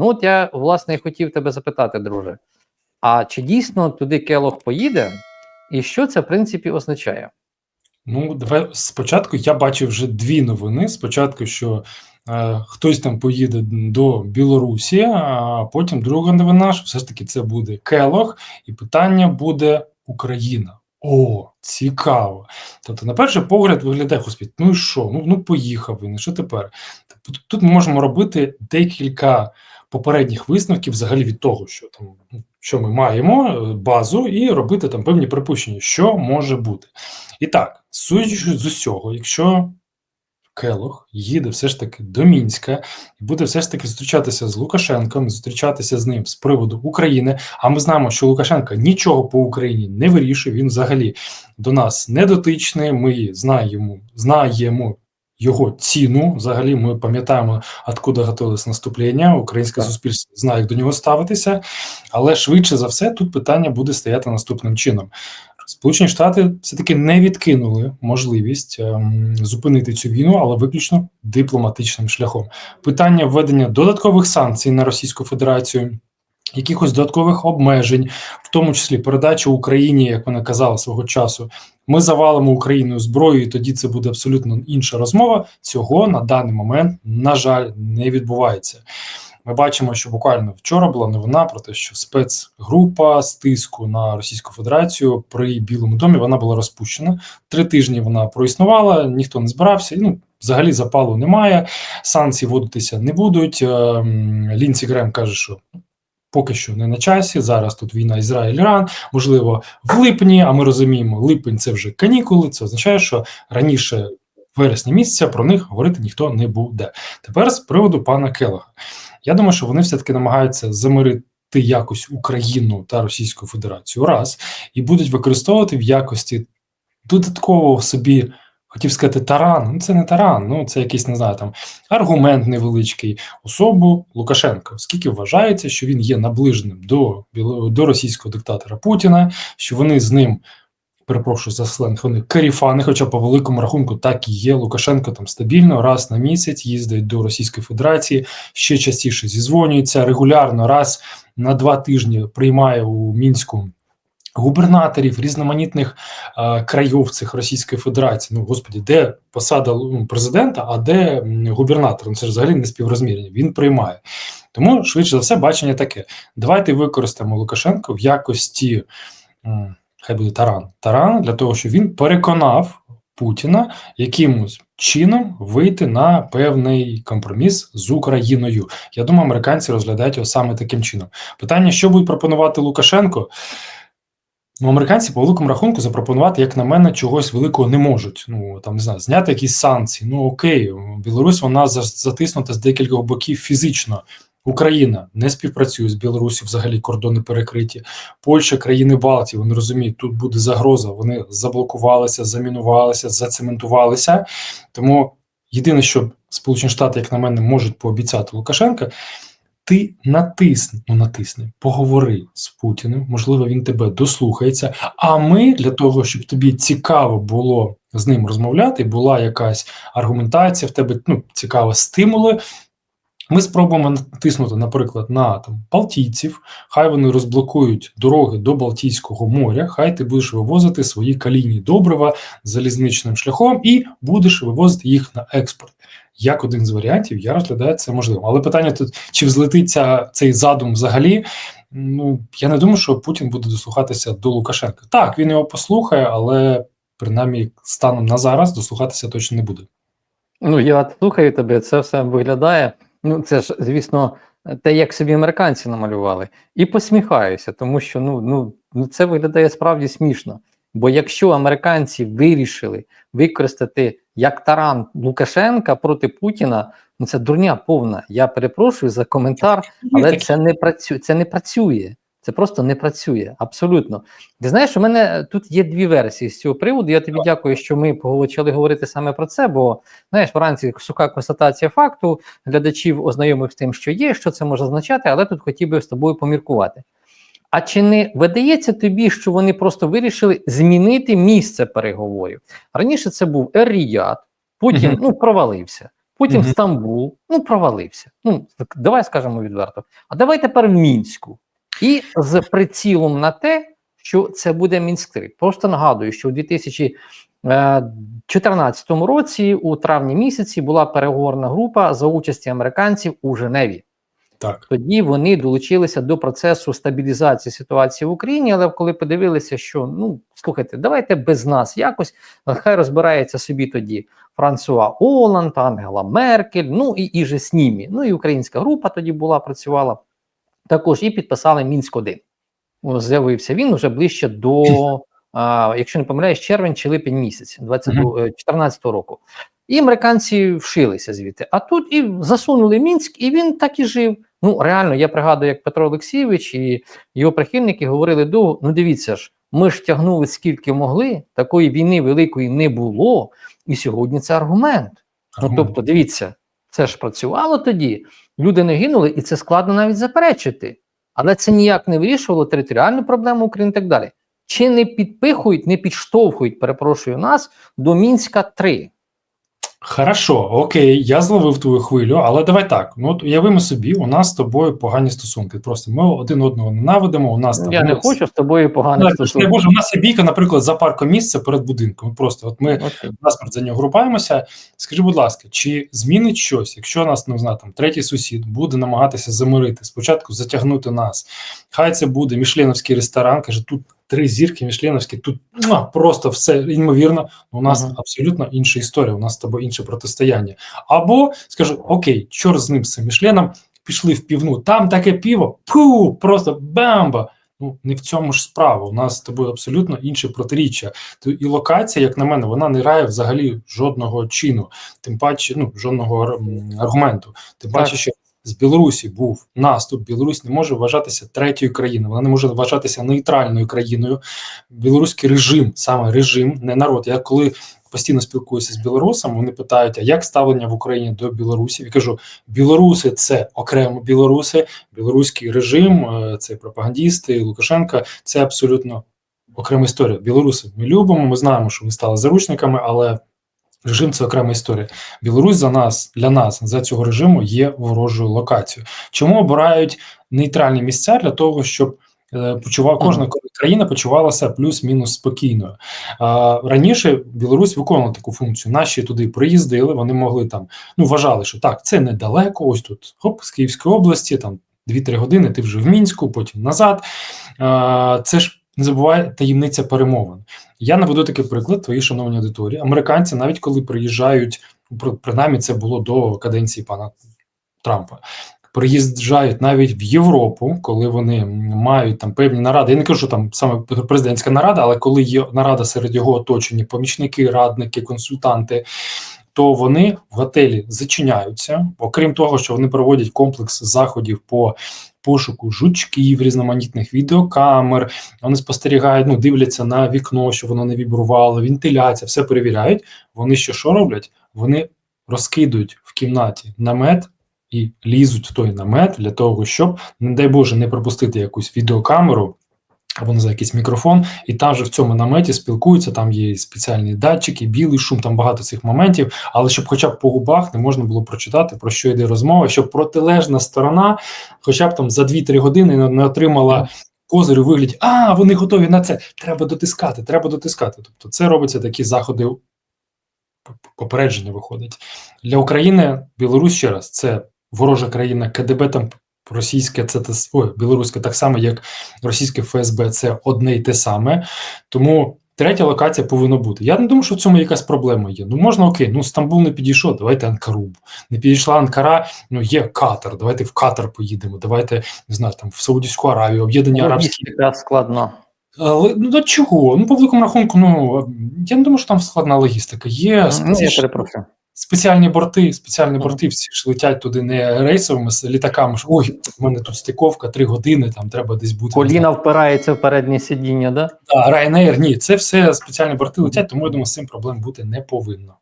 Ну, от я власне і хотів тебе запитати, друже. А чи дійсно туди Келох поїде, і що це в принципі означає? Ну, давай спочатку я бачив вже дві новини. Спочатку, що е, хтось там поїде до Білорусі, а потім друга новина, що все ж таки це буде Келох, і питання буде Україна. О, цікаво. Тобто, на перший погляд виглядає господи, ну і що? Ну, ну поїхав він, що тепер? Тобто, тут ми можемо робити декілька попередніх висновків взагалі від того, що там що ми маємо, е, базу, і робити там певні припущення, що може бути. І так, судячи з усього, якщо Келох їде все ж таки до Мінська і буде все ж таки зустрічатися з Лукашенком, зустрічатися з ним з приводу України. А ми знаємо, що Лукашенко нічого по Україні не вирішує. Він взагалі до нас не дотичний. Ми знаємо, знаємо його ціну. Взагалі, ми пам'ятаємо, откуда готувалось наступлення. Українське Так. суспільство знає, як до нього ставитися. Але швидше за все, тут питання буде стояти наступним чином. Сполучені Штати все-таки не відкинули можливість ем, зупинити цю війну, але виключно дипломатичним шляхом. Питання введення додаткових санкцій на Російську Федерацію, якихось додаткових обмежень, в тому числі передачі Україні, як вона казала свого часу. Ми завалимо Україну зброєю, і тоді це буде абсолютно інша розмова. Цього на даний момент, на жаль, не відбувається. Ми бачимо, що буквально вчора була новина про те, що спецгрупа з тиску на Російську Федерацію при Білому домі вона була розпущена. Три тижні вона проіснувала, ніхто не збирався. і, Ну взагалі запалу немає. Санкції вводитися не будуть. Ем, Лінці Грем каже, що. Поки що не на часі. Зараз тут війна Ізраїль-Іран, можливо, в липні. А ми розуміємо, липень це вже канікули. Це означає, що раніше вересня місяця про них говорити ніхто не буде. Тепер з приводу пана Келега. Я думаю, що вони все-таки намагаються замирити якось Україну та Російську Федерацію раз і будуть використовувати в якості додаткового собі, хотів сказати, таран. Ну це не таран, ну це якийсь не знаю там аргумент невеличкий особу Лукашенка, оскільки вважається, що він є наближеним до, до російського диктатора Путіна, що вони з ним. Перепрошую за сленг, вони каріфани, хоча по великому рахунку так і є. Лукашенко там стабільно раз на місяць їздить до Російської Федерації, ще частіше зізвонюється регулярно, раз на два тижні приймає у мінську губернаторів різноманітних е, країв цих Російської Федерації. Ну господі, де посада ну, президента, а де губернатор? Ну, це ж взагалі не співрозмірні. Він приймає. Тому швидше за все бачення таке. Давайте використаємо Лукашенко в якості. Хай буде таран. Таран для того, щоб він переконав Путіна якимось чином вийти на певний компроміс з Україною. Я думаю, американці розглядають його саме таким чином. Питання, що будуть пропонувати Лукашенко? Ну, американці по великому рахунку запропонувати, як на мене, чогось великого не можуть. Ну там не знаю, зняти якісь санкції. Ну окей, Білорусь вона затиснута з декількох боків фізично. Україна не співпрацює з Білорусі, взагалі кордони перекриті. Польща, країни Балтії, вони розуміють, тут буде загроза. Вони заблокувалися, замінувалися, зацементувалися. Тому єдине, що Сполучені Штати, як на мене, можуть пообіцяти Лукашенка, ти натисни, ну натисни, поговори з Путіним. Можливо, він тебе дослухається. А ми для того, щоб тобі цікаво було з ним розмовляти, була якась аргументація, в тебе ну, цікаві стимули. Ми спробуємо натиснути, наприклад, на там Балтійців, хай вони розблокують дороги до Балтійського моря, хай ти будеш вивозити свої калійні добрива залізничним шляхом і будеш вивозити їх на експорт. Як один з варіантів, я розглядаю це можливо. Але питання тут, чи взлетиться цей задум взагалі? Ну я не думаю, що Путін буде дослухатися до Лукашенка. Так, він його послухає, але принаймні станом на зараз дослухатися точно не буде. Ну, я слухаю тебе, це все виглядає. Ну, це ж, звісно, те, як собі американці намалювали, і посміхаюся, тому що ну, ну, ну це виглядає справді смішно. Бо якщо американці вирішили використати як таран Лукашенка проти Путіна, ну це дурня повна. Я перепрошую за коментар, але це не працює. Це не працює. Це просто не працює абсолютно. Ти знаєш, у мене тут є дві версії з цього приводу. Я тобі дякую, що ми почали говорити саме про це. Бо знаєш, вранці суха констатація факту глядачів ознайомив з тим, що є, що це може означати, але тут хотів би з тобою поміркувати. А чи не видається тобі, що вони просто вирішили змінити місце переговорів? Раніше це був Ер-Ріяд, потім Мгм. ну провалився. Потім Мгм. Стамбул, ну провалився. Ну так, давай скажемо відверто. А давай тепер в Мінську. І з прицілом на те, що це буде Мінськ 3 Просто нагадую, що у 2014 році, у травні місяці, була переговорна група за участі американців у Женеві. Так. Тоді вони долучилися до процесу стабілізації ситуації в Україні. Але коли подивилися, що ну слухайте, давайте без нас якось хай розбирається собі тоді Франсуа Оланд, Ангела Меркель, ну і, і же з ними. Ну і українська група тоді була, працювала також і підписали Мінськ 1 З'явився він уже ближче до, а, якщо не помиляюсь, червень чи липень місяць 2014 року. І американці вшилися звідти. А тут і засунули Мінськ, і він так і жив. Ну реально, я пригадую, як Петро Олексійович і його прихильники говорили довго: ну дивіться ж, ми ж тягнули скільки могли, такої війни великої не було, і сьогодні це аргумент. Ну тобто, дивіться, це ж працювало тоді. Люди не гинули, і це складно навіть заперечити. Але це ніяк не вирішувало територіальну проблему України і так далі. Чи не підпихують, не підштовхують, перепрошую нас, до Мінська 3 Хорошо, окей, я зловив твою хвилю, але давай так. Ну от уявимо собі, у нас з тобою погані стосунки. Просто ми один одного ненавидимо. У нас там Я не ну, хочу з тобою поганих Ну, Не. Боже, у нас є бійка, наприклад, за паркомісце перед будинком. Просто от ми Окей. насмерть за нього групаємося. Скажи, будь ласка, чи змінить щось, якщо нас не знаю, там третій сусід буде намагатися замирити, спочатку затягнути нас? Хай це буде мішленовський ресторан. каже, тут три зірки мішленовські, тут муа, просто все ймовірно. У нас Ага. абсолютно інша історія. У нас з тобою інше протистояння. Або скажу, окей, чорт з ним з цим мішленом, пішли в півну. Там таке піво, пу, просто бамба. Ну, не в цьому ж справа. У нас з тобою абсолютно інше протиріччя. І локація, як на мене, вона не грає взагалі жодного чину, тим паче, ну жодного аргументу. Тим паче, що з Білорусі був наступ. Білорусь не може вважатися третьою країною, вона не може вважатися нейтральною країною. Білоруський режим, саме режим, не народ. Я коли постійно спілкуюся з білорусами, вони питають, а як ставлення в Україні до білорусів? Я кажу, білоруси це окремо білоруси, білоруський режим, е, це пропагандісти, Лукашенка, це абсолютно окрема історія. Білоруси ми любимо, ми знаємо, що вони стали заручниками, але режим це окрема історія. Білорусь за нас, для нас, за цього режиму є ворожою локацією. Чому обирають нейтральні місця для того, щоб е, почував кожна країна почувалася плюс-мінус спокійною. А, раніше Білорусь виконувала таку функцію. Наші туди приїздили, вони могли там, ну вважали, що так, це недалеко. Ось тут хоп, з Київської області, там 2-3 години. Ти вже в мінську, потім назад. А, це ж не забувай таємниця перемовин. Я наведу такий приклад, твої шановні аудиторії. Американці, навіть коли приїжджають, при- принаймні це було до каденції пана Трампа. Приїжджають навіть в Європу, коли вони мають там певні наради. Я не кажу, що там саме президентська нарада, але коли є нарада серед його оточення, помічники, радники, консультанти, то вони в готелі зачиняються. Окрім того, що вони проводять комплекс заходів по пошуку жучків, різноманітних відеокамер. Вони спостерігають, ну дивляться на вікно, що воно не вібрувало, вентиляція, все перевіряють. Вони що що роблять? Вони розкидують в кімнаті намет і лізуть в той намет для того, щоб, не дай Боже, не пропустити якусь відеокамеру. Або не знаю, якийсь мікрофон, і там же в цьому наметі спілкуються. Там є спеціальні датчики, білий шум, там багато цих моментів. Але щоб, хоча б по губах, не можна було прочитати про що йде розмова, щоб протилежна сторона, хоча б там за 2-3 години не- не отримала козир у вигляді, а вони готові на це. Треба дотискати, треба дотискати. Тобто, це робиться такі заходи попередження виходить для України. Білорусь ще раз це ворожа країна, КДБ там російське, це те білоруське, так само як російське ФСБ, це одне й те саме. Тому третя локація повинна бути. Я не думаю, що в цьому якась проблема є. Ну можна окей, ну Стамбул не підійшов, давайте Анкару. Не підійшла Анкара, ну є Катар. Давайте в Катар поїдемо. Давайте не знаю, там в Саудівську Аравію, Об'єднані Арабські. Складно. Але ну до чого? Ну по великому рахунку, ну я не думаю, що там складна логістика. Є Ну, я перепрошую. Спеціальні борти, спеціальні борти всі ж летять туди не рейсовими з літаками. що, Ой, в мене тут стиковка, три години, там треба десь бути. Коліна впирається в переднє сидіння, да? Да, Ryanair, ні, це все спеціальні борти летять, тому я думаю, з цим проблем бути не повинно.